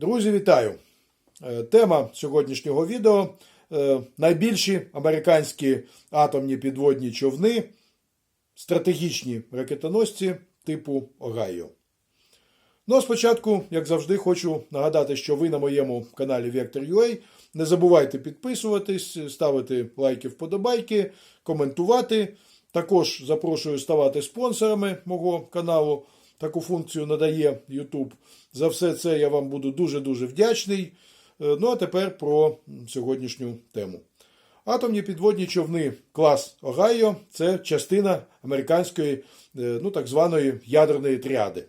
Друзі, вітаю! Е, Тема сьогоднішнього відео е, найбільші американські атомні підводні човни, стратегічні ракетоносці типу Огайо. Ну а спочатку, як завжди, хочу нагадати, що ви на моєму каналі Vector.ua. Не забувайте підписуватись, ставити лайки, вподобайки, коментувати. Також запрошую ставати спонсорами мого каналу. Таку функцію надає YouTube. За все це я вам буду дуже-дуже вдячний. Е, Ну а тепер про сьогоднішню тему. Атомні підводні човни клас Огайо це частина американської е, ну, так званої ядерної тріади.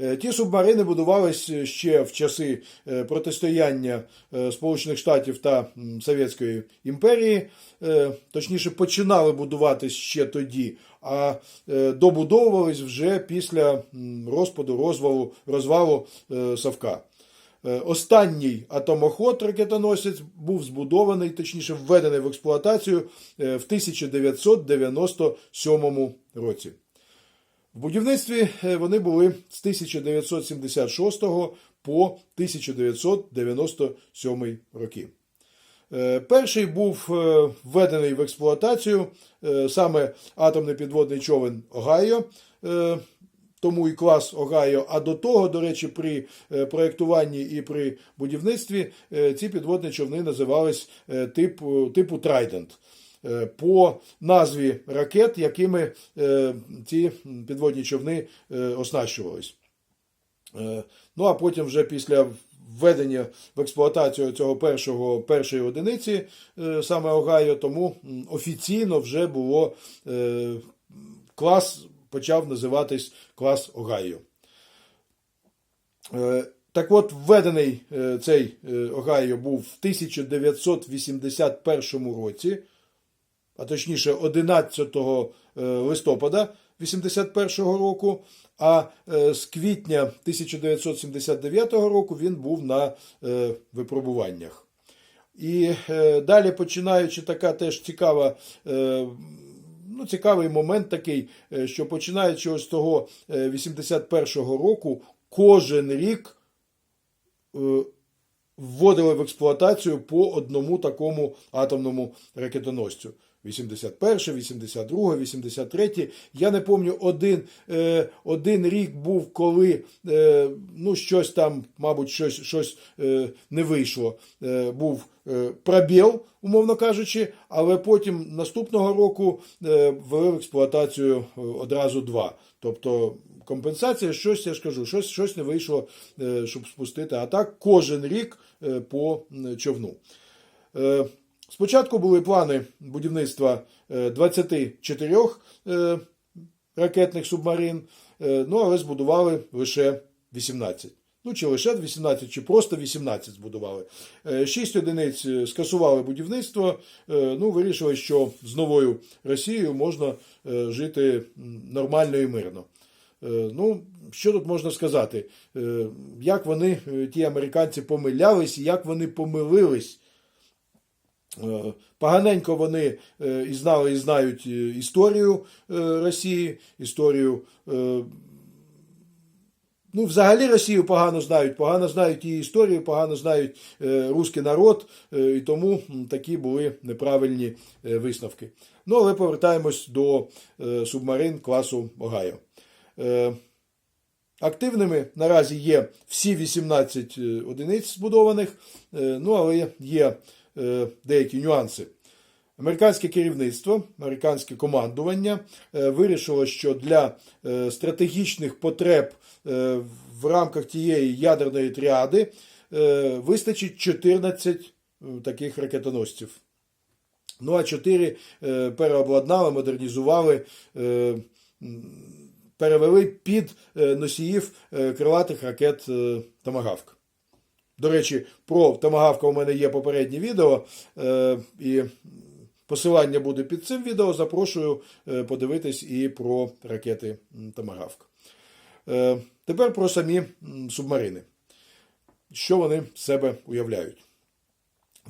Е, Ті субмарини будувались ще в часи е, протистояння е, Сполучених Штатів та Совєтської імперії. Е, Точніше, починали будуватись ще тоді, а е, добудовувались вже після розпаду, розвалу, розвалу е, Совка. Е, Останній атомоход ракетоносець був збудований, точніше введений в експлуатацію е, в 1997 році. В будівництві е, вони були з 1976 по 1997 роки. Е, Перший був е, введений в експлуатацію саме атомний підводний човен Огайо, тому і клас Огайо. А до того, до речі, при проєктуванні і при будівництві ці підводні човни називались типу, типу Трайдент по назві ракет, якими е, ці підводні човни е, оснащувались. Е, Ну а потім вже після введення в експлуатацію цього першого, першої одиниці, е, саме Огайо, тому офіційно вже було е, клас, почав називатись клас Огайо. Е, Так от, введений е, цей е, Огайо був в 1981 році, а точніше 11 е, листопада 81-го року, а е, з квітня 1979 року він був на е, випробуваннях. І далі починаючи така теж цікава. Ну, цікавий момент такий, що починаючи ось того е, 81-го року, кожен рік вводили в експлуатацію по одному такому атомному ракетоносцю. 81, 82, 83. Я не пам'ятаю, один, е, один рік був, коли е, ну, щось там, мабуть, щось, щось е, не вийшло. Е, був е, пробіл, умовно кажучи, але потім наступного року е, ввели в експлуатацію е, одразу два. Тобто компенсація, щось я ж кажу, щось, щось не вийшло, е, щоб спустити. А так кожен рік е, по човну. Е, Спочатку були плани будівництва е, 24 е, ракетних субмарин, е, ну але збудували лише 18. Ну, чи лише 18, чи просто 18 збудували. Е, Шість одиниць е, скасували будівництво. е, Ну, вирішили, що з новою Росією можна е, жити нормально і мирно. Е, Ну, що тут можна сказати? Е, Як вони, е, ті американці, помилялись, як вони помилились. Е, Поганенько вони е, і знали, і знають е, історію Росії, історію. Ну, взагалі Росію погано знають, погано знають її історію, погано знають е, руський народ, е, і тому такі були неправильні е, висновки. Ну, але повертаємось до е, субмарин класу Огайо. Е, Активними наразі є всі 18 е, одиниць збудованих, е, ну але є деякі нюанси. Американське керівництво, американське командування е, вирішило, що для е, стратегічних потреб е, в рамках тієї ядерної тріади е, вистачить 14 е, таких ракетоносців. Ну а 4 е, переобладнали, модернізували. е, перевели під е, носіїв е, крилатих ракет е, Томагавк. До речі, про Томагавка у мене є попереднє відео, е, і посилання буде під цим відео. Запрошую е, подивитись і про ракети м, Томагавк. Е, Тепер про самі субмарини. Що вони себе уявляють?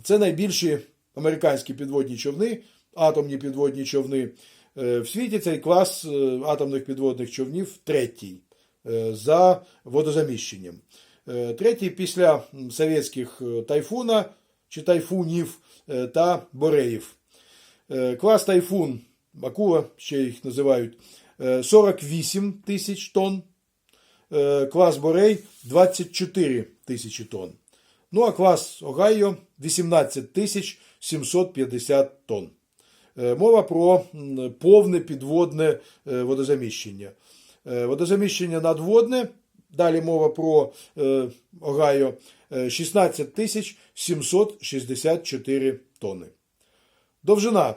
Це найбільші американські підводні човни, атомні підводні човни. В світі цей клас атомних підводних човнів третій за водозаміщенням. Е, Третій після совєтських е, тайфуна чи тайфунів е, та бореїв. Клас тайфун, акула ще їх називають, е, 48 тисяч тонн. Клас борей 24 тисячі тонн. Ну а клас Огайо 18 тисяч 750 тонн. Е, Мова про повне підводне е, водозаміщення. Е, Водозаміщення надводне. Далі мова про е, Огайо е, 16 тисяч 764 тонни. Довжина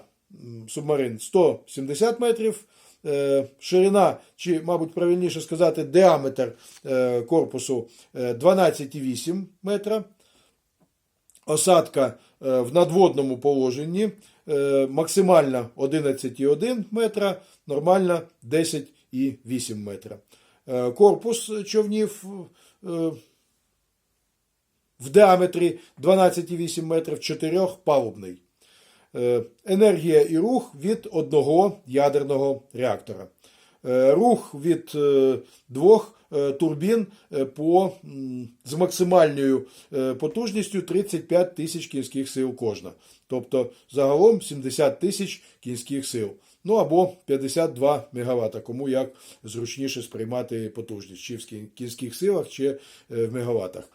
субмарин 170 метрів. Е, Ширина, чи, мабуть, правильніше сказати, діаметр е, корпусу е, 12,8 метра. Осадка е, в надводному положенні е, максимальна 11,1 метра, нормальна 10,8 метра. Е, Корпус човнів е, в діаметрі 12,8 метрів, чотирьохпалубний. палубний. Енергія і рух від одного ядерного реактора. Е, Рух від е, двох е, турбін е, по, з максимальною е, потужністю 35 тисяч кінських сил кожна. Тобто загалом 70 тисяч кінських сил. Ну або 52 МВт, кому як зручніше сприймати потужність, чи в кінських силах, чи е, в мегаваттах.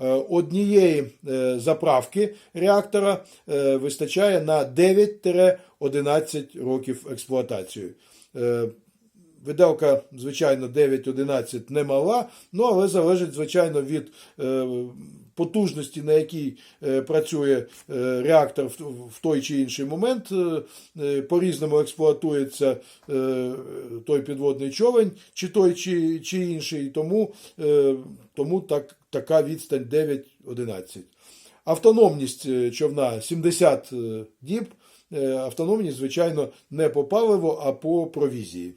Е, Однієї е, заправки реактора е, вистачає на 9-11 років експлуатації. Виделка, звичайно, 9-11 не мала, ну але залежить, звичайно, від е, потужності, на якій е, працює е, реактор в, той чи інший момент. По-різному експлуатується той підводний човен, чи той, чи, чи інший. Тому, тому так, така відстань 9-11. Автономність човна 70 е, діб. Автономність, звичайно, не по паливу, а по провізії.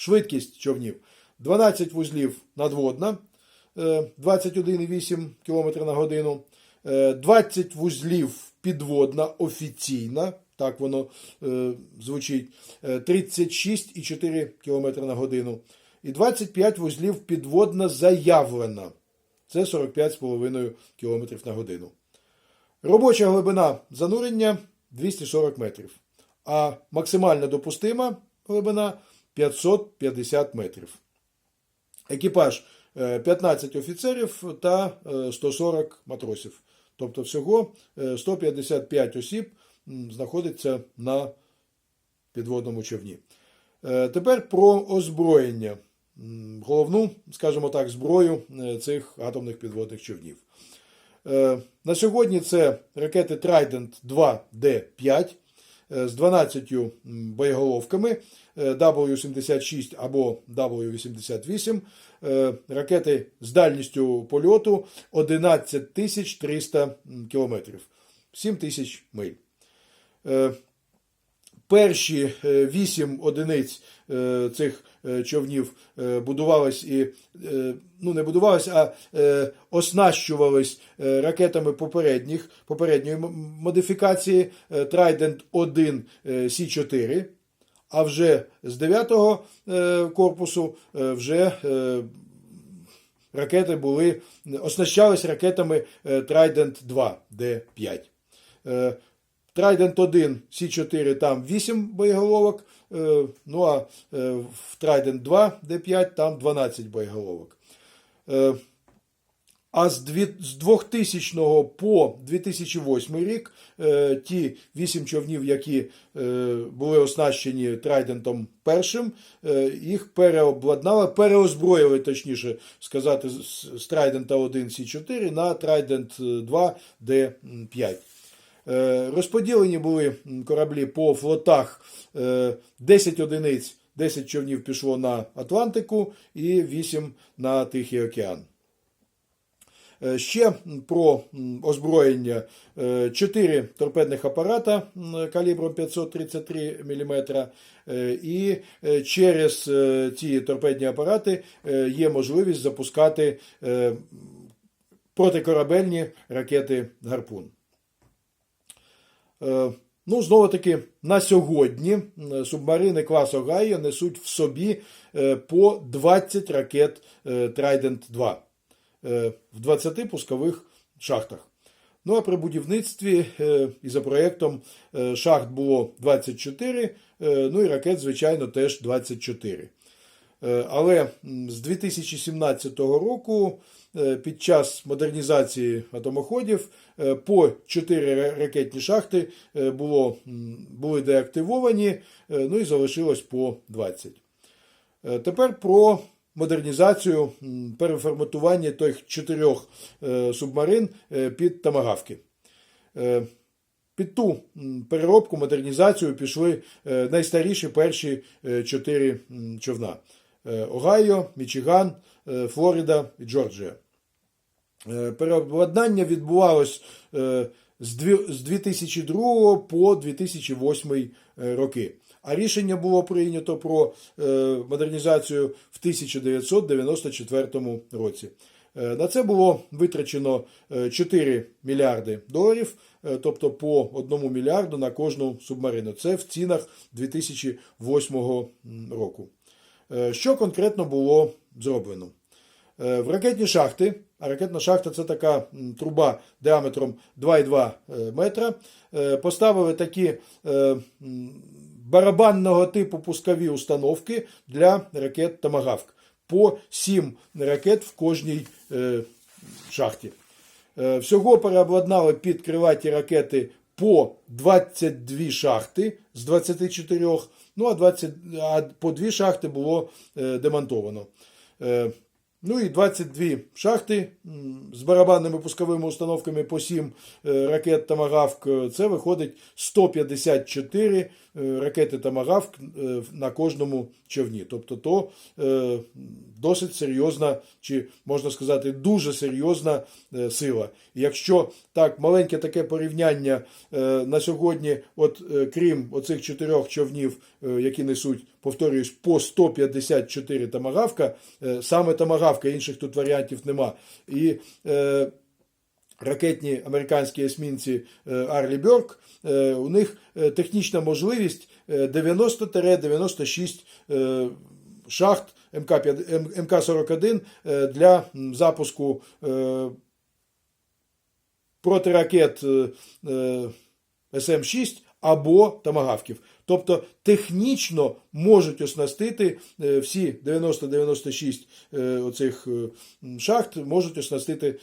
Швидкість човнів. 12 вузлів надводна, е, 21,8 км на годину, е, 20 вузлів підводна офіційна, так воно е, звучить, е, 36,4 км на годину, і 25 вузлів підводна заявлена, це 45,5 км на годину. Робоча глибина занурення 240 метрів, а максимальна допустима глибина 550 метрів. Екіпаж е, 15 офіцерів та е, 140 матросів. Тобто всього е, 155 осіб м, знаходиться на підводному човні. Е, Тепер про озброєння. Головну, скажімо так, зброю е, цих атомних підводних човнів. Е, На сьогодні це ракети Trident 2D5 е, з 12 боєголовками е, W-76 або W-88, е, ракети з дальністю польоту 11 300 кілометрів, 7 тисяч миль. Перші е, вісім одиниць е, цих е, човнів будувались і ну не будувались, а оснащувались ракетами попередніх попередньої модифікації Trident 1 е, С4. А вже з 9-го е, корпусу вже ракети були оснащались ракетами Trident 2 Д5. Е, Trident 1 С4 там 8 боєголовок, е, ну а е, в Trident 2 Д5 там 12 боєголовок. Е, А з 2000 по 2008 рік ті 8 човнів, які були оснащені Трайдентом першим, їх переобладнали, переозброїли, точніше сказати, з Трайдента 1 С4 на Trident 2 Д5. Е, Розподілені були кораблі по флотах е, 10 одиниць, 10 човнів пішло на Атлантику і 8 на Тихий океан. Е, Ще про озброєння. Е, Чотири торпедних апарата калібром 533 мм. І е, через е, ці торпедні апарати е, є можливість запускати е, протикорабельні ракети Гарпун. Е, Ну, знову таки, на сьогодні субмарини класу Гайо несуть в собі е, по 20 ракет е, Trident 2. е, в 20 пускових шахтах. Ну а при будівництві і за проєктом шахт було 24, е, ну і ракет, звичайно, теж 24. Е, Але з 2017 року е, під час модернізації атомоходів е, по 4 ракетні шахти було, були деактивовані, ну і залишилось по 20. Е, Тепер про модернізацію, переформатування тих чотирьох субмарин під тамагавки. Під ту переробку, модернізацію пішли найстаріші перші чотири човна: Огайо, Мічиган, е, Флорида і Джорджія. Е, Переобладнання відбувалось е, з 2002 по 2008 роки. А рішення було прийнято про е, модернізацію в 1994 році. Е, На це було витрачено е, 4 мільярди доларів, е, тобто по 1 мільярду на кожну субмарину. Це в цінах 2008 року. Е, Що конкретно було зроблено? Е, В ракетні шахти, а ракетна шахта це така труба діаметром 2,2 е, метра, поставили такі барабанного типу пускові установки для ракет Томагавк. По 7 ракет в кожній шахті. Всього переобладнали під крилаті ракети по 22 шахти з 24, ну а, 20, а по 2 шахти було е, демонтовано. Е, Ну і 22 шахти з барабанними пусковими установками по 7 е, ракет Тамагавк. Це виходить 154 е, ракети Тамагавк е, на кожному човні. Тобто то е, досить серйозна, чи можна сказати, дуже серйозна е, сила. Якщо так, маленьке таке порівняння е, на сьогодні, от е, крім оцих чотирьох човнів, е, які несуть, повторююсь, по 154 тамагавка, е, саме тамагавка, інших тут варіантів нема. І е, ракетні американські есмінці е, Арлі Бьорк, е, у них е, технічна можливість е, 90-96 е, шахт МК-5 М- МК-41 е, для запуску протиракет е, е, СМ-6 або тамагавків. Тобто технічно можуть оснастити е, всі 90-96 е, оцих е, шахт, можуть оснастити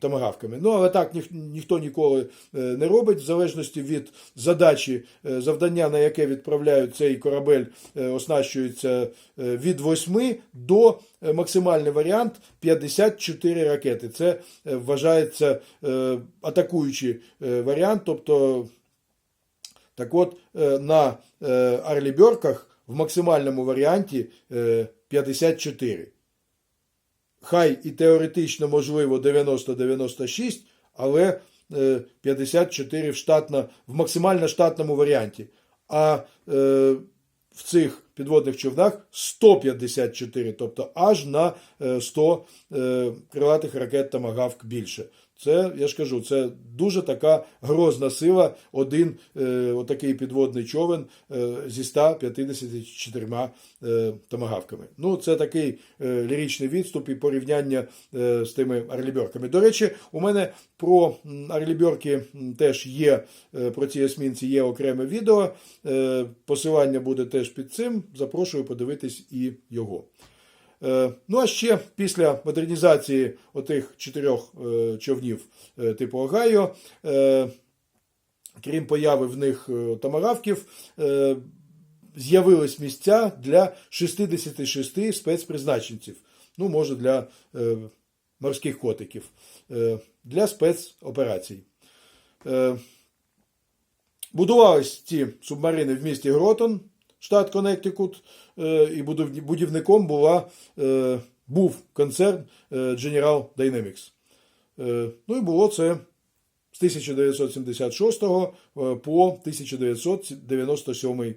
тамагавками. Ну, але так ніх, ніхто ніколи не робить, в залежності від задачі, завдання, на яке відправляють цей корабель, оснащується від 8 до максимальний варіант 54 ракети. Це вважається атакуючий варіант, тобто так от, е, на е, Арліберках в максимальному варіанті е, 54. Хай і теоретично можливо 90-96, але е, 54 в, штатно, в максимально штатному варіанті. А е, в цих підводних човнах 154, тобто аж на е, 100 е, крилатих ракет Тамагавк більше. Це, я ж кажу, це дуже така грозна сила, один е, отакий підводний човен е, зі 154 е, томагавками. Ну, це такий е, ліричний відступ і порівняння е, з тими арліберками. До речі, у мене про м, теж є, е, про ці есмінці є окреме відео. Е, посилання буде теж під цим. Запрошую подивитись і його. Е, Ну а ще після модернізації отих чотирьох е, човнів е, типу Огайо, крім появи в них томагавків, з'явились місця для 66 спецпризначенців. Ну, може, для морських котиків, для спецоперацій. Будувались ці субмарини в місті Гротон, штат Коннектикут, е, і будівником була, е, був концерн е, General Dynamics. Ну і було це з 1976 е, по 1997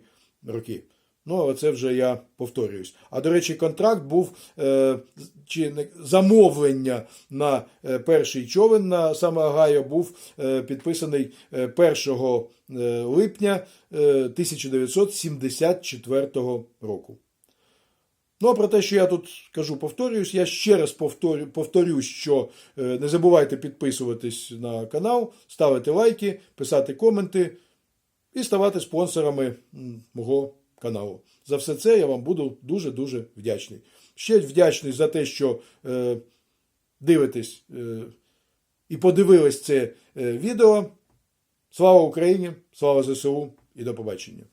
роки. Ну, але це вже я повторююсь. А до речі, контракт був е, чи замовлення на е, перший човен на саме Агайо був е, підписаний е, 1 е, липня е, 1974 року. Ну а про те, що я тут кажу, повторююсь, я ще раз повторю, повторюсь, що не забувайте підписуватись на канал, ставити лайки, писати коменти і ставати спонсорами мого каналу. За все це я вам буду дуже-дуже вдячний. Ще вдячний за те, що е, дивитесь е, і подивились це е, відео. Слава Україні! Слава ЗСУ і до побачення!